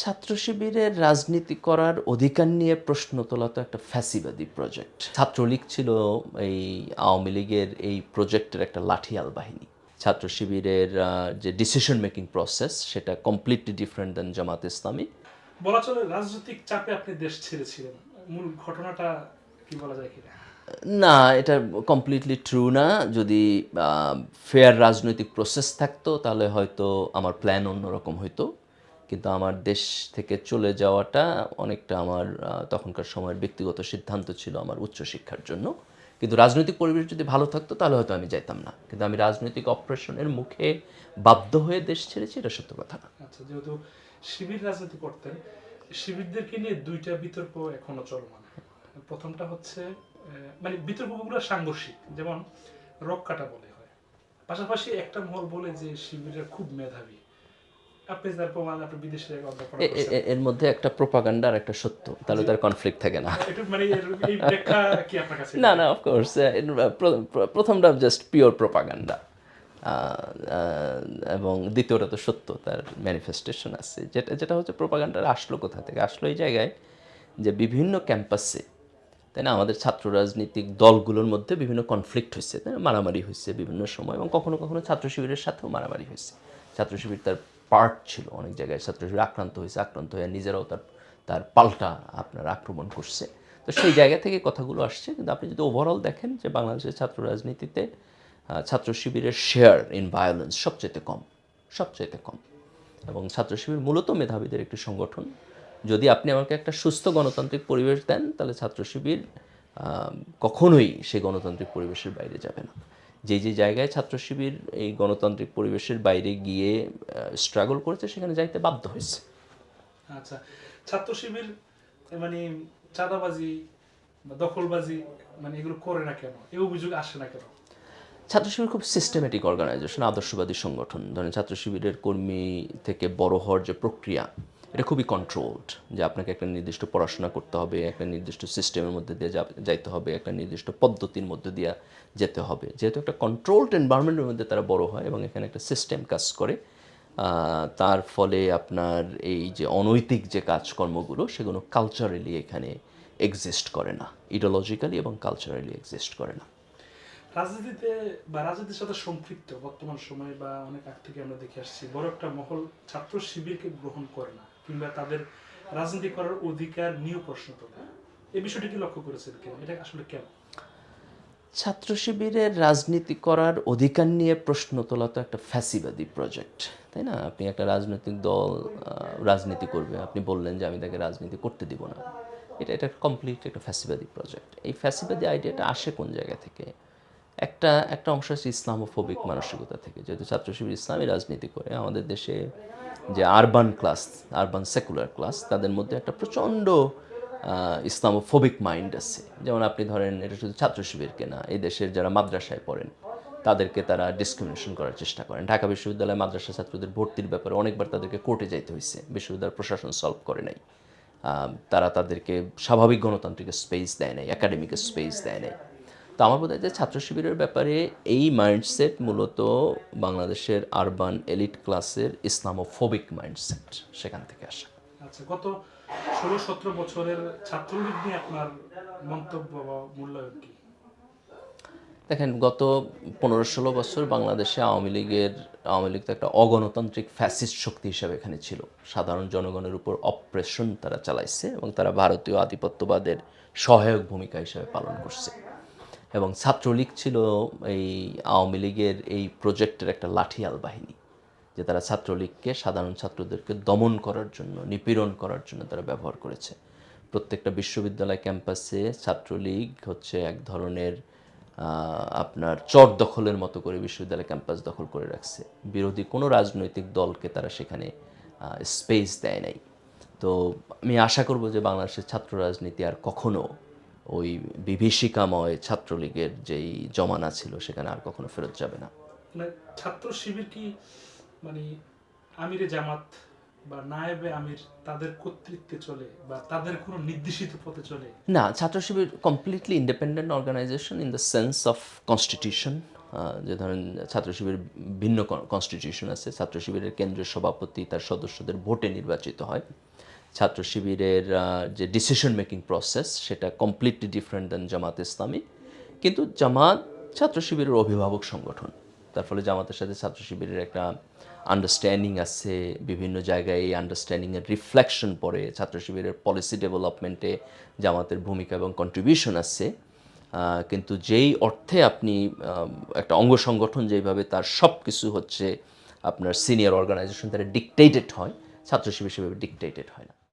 ছাত্র শিবিরের রাজনীতি করার অধিকার নিয়ে প্রশ্ন তোলা তো একটা ফ্যাসিবাদী প্রজেক্ট ছাত্রলীগ ছিল এই আওয়ামী লীগের এই প্রজেক্টের একটা লাঠিয়াল বাহিনী। ছাত্র শিবিরের যে ডিসিশন মেকিং প্রসেস সেটা completely different than Jamaat Islami. বলা চলে রাজনৈতিক চাপে আপনি দেশ ছেড়েছিলেন। মূল ঘটনাটা কি বলা যায় কিনা? না এটা কমপ্লিটলি ট্রু না। যদি ফেয়ার রাজনৈতিক প্রসেস থাকতো তাহলে হয়তো আমার প্ল্যান অন্যরকম হইতো। কিন্তু আমার দেশ থেকে চলে যাওয়াটা অনেকটা আমার তখনকার সময়ের ব্যক্তিগত সিদ্ধান্ত ছিল আমার উচ্চশিক্ষার জন্য। কিন্তু রাজনৈতিক পরিবেশ যদি ভালো থাকতো, তাহলে হয়তো আমি যাইতাম না। কিন্তু আমি রাজনৈতিক অপারেশনের মুখে বাধ্য হয়ে দেশ ছেড়েছি, এটা সত্য কথা না। আচ্ছা যেহেতু শিবির রাজনীতি করতেন শিবিরদেরকে নিয়ে দুইটা বিতর্ক এখনও চলমান। প্রথমটা হচ্ছে মানে বিতর্কগুলো সাংঘর্ষিক, যেমন রক কাটা বলে হয়। পাশাপাশি একটা মহল বলে যে শিবিরের খুব মেধাবী। এর মধ্যে একটা প্রোপাগান্ডা আর একটা সত্য তাহলে তার কনফ্লিক্ট থাকে না। মানে না না অফকোর্স প্রথমটা জাস্ট পিওর প্রোপাগান্ডা এবং দ্বিতীয়টা তো সত্য তার ম্যানিফেস্টেশন আছে। যেটা যেটা হচ্ছে প্রোপাগান্ডার আসলো কোথা থেকে? আসলো এই জায়গায় যে বিভিন্ন ক্যাম্পাসে তাই না? আমাদের ছাত্র রাজনীতিক দলগুলোর মধ্যে বিভিন্ন কনফ্লিক্ট হয়েছে তাই না? মারামারি হয়েছে বিভিন্ন সময় এবং কখনো কখনো ছাত্র শিবিরের সাথেও মারামারি হয়েছে ছাত্র শিবির তার পার্ট ছিল, অনেক জায়গায় ছাত্র শিবির আক্রান্ত হয়েছে, আক্রান্ত হয়ে নিজেরাও তার তার পাল্টা আপনার আক্রমণ করছে। তো সেই জায়গা থেকে কথাগুলো আসছে, কিন্তু আপনি যদি ওভারঅল দেখেন যে বাংলাদেশের ছাত্র রাজনীতিতে ছাত্র শিবিরের শেয়ার ইন ভায়োলেন্স সবচেয়ে কম সবচেয়ে কম। এবং ছাত্র শিবির মূলত মেধাবীদের একটি সংগঠন। যদি আপনি আমাকে একটা সুস্থ গণতান্ত্রিক পরিবেশ দেন, তাহলে ছাত্র শিবির কখনোই সেই গণতান্ত্রিক পরিবেশের বাইরে যাবে না। যে যে জায়গায় ছাত্র শিবির এই গণতান্ত্রিক পরিবেশের বাইরে গিয়ে স্ট্রাগল করেছে সেখানে যাইতে বাধ্য হয়েছে। আচ্ছা ছাত্র শিবির মানে চাঁদাবাজি দখলবাজি মানে এগুলো করে না কেন? এই অভিযোগ আসে না কেন? ছাত্র শিবির খুব সিস্টেমেটিক অর্গানাইজেশন আদর্শবাদী সংগঠন। ধরেন ছাত্র শিবিরের কর্মী থেকে বড় হওয়ার যে প্রক্রিয়া এটা খুবই কন্ট্রোলড যে আপনাকে একটা নির্দিষ্ট পড়াশোনা করতে হবে, একটা নির্দিষ্ট সিস্টেমের মধ্যে দিয়ে যাইতে হবে, একটা নির্দিষ্ট পদ্ধতির মধ্যে দিয়ে যেতে হবে। যেহেতু একটা কন্ট্রোলড এনভায়রনমেন্টের মধ্যে তারা বড় হয় এবং এখানে একটা সিস্টেম কাজ করে তার ফলে আপনার এই যে অনৈতিক যে কাজকর্মগুলো, সেগুলো কালচারালি এখানে এক্সিস্ট করে না। ইডিওলজিক্যালি এবং কালচারালি এক্সিস্ট করে না। রাজনীতিতে বা রাজনীতির সাথে সম্পৃক্ত বর্তমান সময়ে বা অনেক আগ থেকে আমরা দেখে আসছি, বড় একটা মহল ছাত্র শিবিরকে গ্রহণ করে না। কিংবা তাদের রাজনীতি করার অধিকার নিয়েও প্রশ্ন তোলে। এই বিষয়টি কি লক্ষ্য করেছেন কেন? এটা আসলে কেন? ছাত্র শিবিরের রাজনীতি করার অধিকার নিয়ে প্রশ্ন তোলা তো একটা ফ্যাসিবাদী প্রজেক্ট তাই না? আপনি একটা রাজনৈতিক দল রাজনীতি করবে, আপনি বললেন যে আমি তাকে রাজনীতি করতে দিব না। এটা এটা কমপ্লিট একটা ফ্যাসিবাদী প্রজেক্ট এই ফ্যাসিবাদী আইডিয়াটা আসে কোন জায়গা থেকে? একটা একটা অংশ আছে ইসলামোফোবিক মানসিকতা থেকে। যেহেতু ছাত্র শিবির ইসলামী রাজনীতি করে, আমাদের দেশে যে urban class urban secular class তাদের মধ্যে একটা প্রচণ্ড ইসলামোফোবিক মাইন্ড আছে। যেমন আপনি ধরেন, এটা শুধু ছাত্র শিবিরকে না, এই দেশের যারা মাদ্রাসায় পড়েন, তাদেরকে তারা ডিসক্রিমিনেশন করার চেষ্টা করেন। ঢাকা বিশ্ববিদ্যালয়ে মাদ্রাসা ছাত্রদের ভর্তির ব্যাপারে অনেকবার তাদেরকে কোর্টে যাইতে হয়েছে বিশ্ববিদ্যালয় প্রশাসন সলভ করে নাই। তারা তাদেরকে স্বাভাবিক গণতান্ত্রিক স্পেস দেয় নাই একাডেমিক স্পেস দেয় নাই। তো আমার বোধ হয় যে ছাত্র শিবিরের ব্যাপারে এই মাইন্ডসেট মূলত বাংলাদেশের আরবান এলিট ক্লাসের ইসলামোফোবিক মাইন্ডসেট সেখান থেকে আসা। আচ্ছা গত ষোলো সতেরো বছরের ছাত্রলীগ নিয়ে আপনার মন্তব্য বা মূল্যায়ন কি? দেখেন গত পনেরো ষোলো বছর বাংলাদেশে আওয়ামী লীগের আওয়ামী লীগ তো একটা অগণতান্ত্রিক ফ্যাসিস্ট শক্তি হিসাবে এখানে ছিল। সাধারণ জনগণের উপর অপ্রেশন তারা চালাইছে এবং তারা ভারতীয় আধিপত্যবাদের সহায়ক ভূমিকা হিসাবে পালন করছে। এবং ছাত্রলীগ ছিল এই আওয়ামী লীগের এই প্রজেক্টের একটা লাঠিয়াল বাহিনী, যে তারা ছাত্রলীগকে, সাধারণ ছাত্রদেরকে দমন করার জন্য, নিপীড়ন করার জন্য তারা ব্যবহার করেছে। প্রত্যেকটা বিশ্ববিদ্যালয় ক্যাম্পাসে ছাত্রলীগ হচ্ছে এক ধরনের আপনার চর দখলের মতো করে বিশ্ববিদ্যালয় ক্যাম্পাস দখল করে রাখছে। বিরোধী কোনো রাজনৈতিক দলকে তারা সেখানে স্পেস দেয় নাই। তো আমি আশা করব যে বাংলাদেশের ছাত্র রাজনীতি আর কখনো ওই বিভীষিকাময় ছাত্রলীগের যেই জমানা ছিল সেখানে আর কখনো ফেরত যাবে না। মানে ছাত্র শিবির কি মানে আমিরে জামাত বা নায়েবে আমির তাদের কর্তৃত্বে চলে বা তাদের কোনো নির্দেশিত পথে চলে? না Chhatra Shibir completely independent organization in the sense of constitution যে ধরেন ছাত্র শিবির ভিন্ন কনস্টিটিউশন আছে। ছাত্র শিবিরের কেন্দ্রীয় সভাপতি তার সদস্যদের ভোটে নির্বাচিত হয়। ছাত্র শিবিরের যে ডিসিশন মেকিং প্রসেস সেটা completely different than Jamaat Islami. কিন্তু জামাত ছাত্র শিবিরের অভিভাবক সংগঠন। তার ফলে জামাতের সাথে ছাত্র শিবিরের একটা আন্ডারস্ট্যান্ডিং আছে, বিভিন্ন জায়গায় এই আন্ডারস্ট্যান্ডিংয়ের রিফ্লেকশন পড়ে, ছাত্র শিবিরের পলিসি ডেভেলপমেন্টে জামাতের ভূমিকা এবং কন্ট্রিবিউশন আছে। কিন্তু যেই অর্থে আপনি একটা অঙ্গ সংগঠন যেভাবে তার সব কিছু হচ্ছে, আপনার সিনিয়র অর্গানাইজেশন দ্বারা ডিকটেটেড হয়, ছাত্র শিবির সেভাবে ডিকটেটেড হয় না।